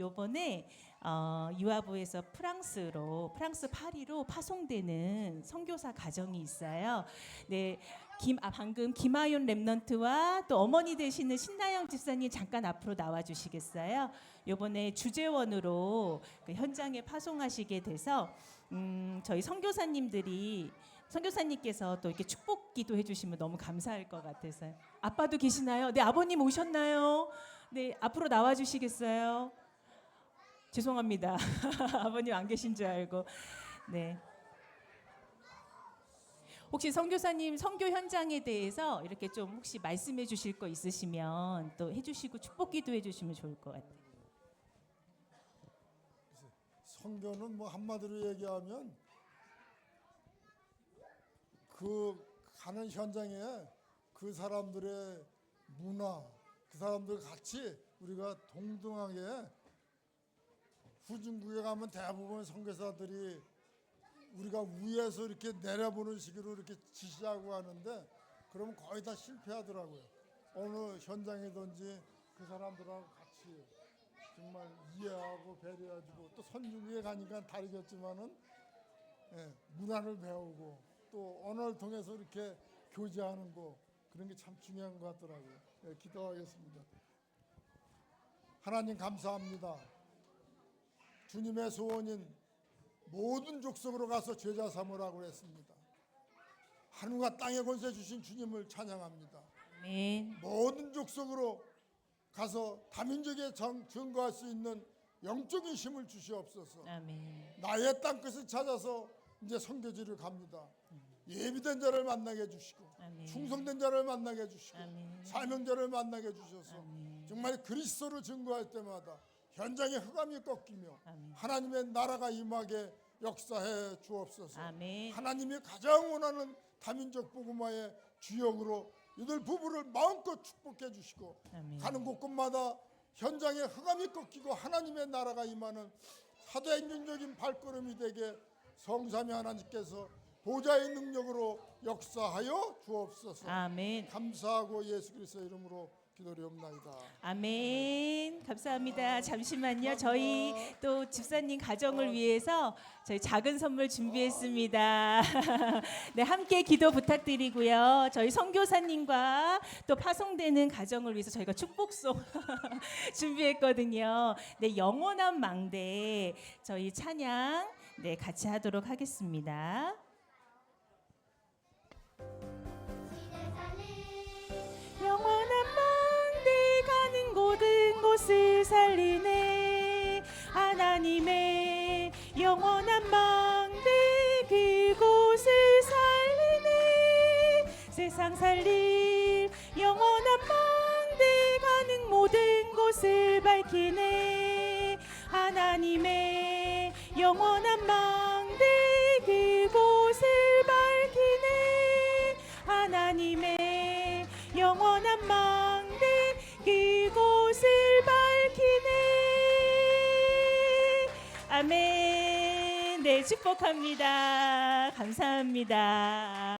요번에 어, 유아부에서 프랑스로 프랑스 파리로 파송되는 선교사 가정이 있어요. 네, 김, 아, 방금 김아윤 랩넌트와 또 어머니 되시는 신나영 집사님 잠깐 앞으로 나와 주시겠어요? 요번에 주재원으로 그 현장에 파송하시게 돼서 음, 저희 선교사님들이 선교사님께서 또 이렇게 축복 기도 해 주시면 너무 감사할 것 같아서요. 아빠도 계시나요? 네, 아버님 오셨나요? 네, 앞으로 나와 주시겠어요? 죄송합니다. 아버님 안 계신 줄 알고. 네. 혹시 선교사님 선교 현장에 대해서 이렇게 좀 혹시 말씀해 주실 거 있으시면 또 해주시고 축복 기도 해 주시면 좋을 것 같아요. 선교는 뭐 한마디로 얘기하면 그 가는 현장에 그 사람들의 문화, 그 사람들 같이 우리가 동등하게 후진국에 가면 대부분 선교사들이 우리가 위에서 이렇게 내려보는 식으로 이렇게 지시하고 하는데 그러면 거의 다 실패하더라고요. 어느 현장이든지 그 사람들하고 같이 정말 이해하고 배려해주고 또 선진국에 가니까 다르겠지만은 예, 문화를 배우고 또 언어를 통해서 이렇게 교제하는 거 그런 게 참 중요한 것 같더라고요. 예, 기도하겠습니다. 하나님 감사합니다. 주님의 소원인 모든 족속으로 가서 제자 삼으라고 했습니다. 하늘과 땅의 권세 주신 주님을 찬양합니다. 아멘. 모든 족속으로 가서 다민족에 정- 증거할 수 있는 영적인 힘을 주시옵소서. 아멘. 나의 땅 끝을 찾아서 이제 선교지를 갑니다. 예비된 자를 만나게 해주시고 아멘. 충성된 자를 만나게 해주시고 아멘. 사명자를 만나게 해주셔서 아멘. 정말 그리스도를 증거할 때마다 현장의 흑암이 꺾이며 아멘. 하나님의 나라가 임하게 역사해 주옵소서. 아멘. 하나님이 가장 원하는 다민족 복음화의 주역으로 이들 부부를 마음껏 축복해 주시고 아멘. 가는 곳곳마다 현장에 흑암이 꺾이고 하나님의 나라가 임하는 사도행전적인 발걸음이 되게 성삼위 하나님께서 보좌의 능력으로 역사하여 주옵소서. 아멘. 감사하고 예수 그리스도의 이름으로 기도리옵나이다. 아멘. 감사합니다. 잠시만요. 저희 또 집사님 가정을 위해서 저희 작은 선물 준비했습니다. 네, 함께 기도 부탁드리고요. 저희 선교사님과 또 파송되는 가정을 위해서 저희가 축복송 준비했거든요. 네, 영원한 망대 저희 찬양 네, 같이 하도록 하겠습니다. 하나님의 영원한 망대 그곳을 살리네. 세상 살릴 영원한 망대 가는 모든 곳을 밝히네. 하나님의 영원한 망대 그곳을 밝히네. 하나님의 영원한 망대 그곳 아멘. 네 축복합니다. 감사합니다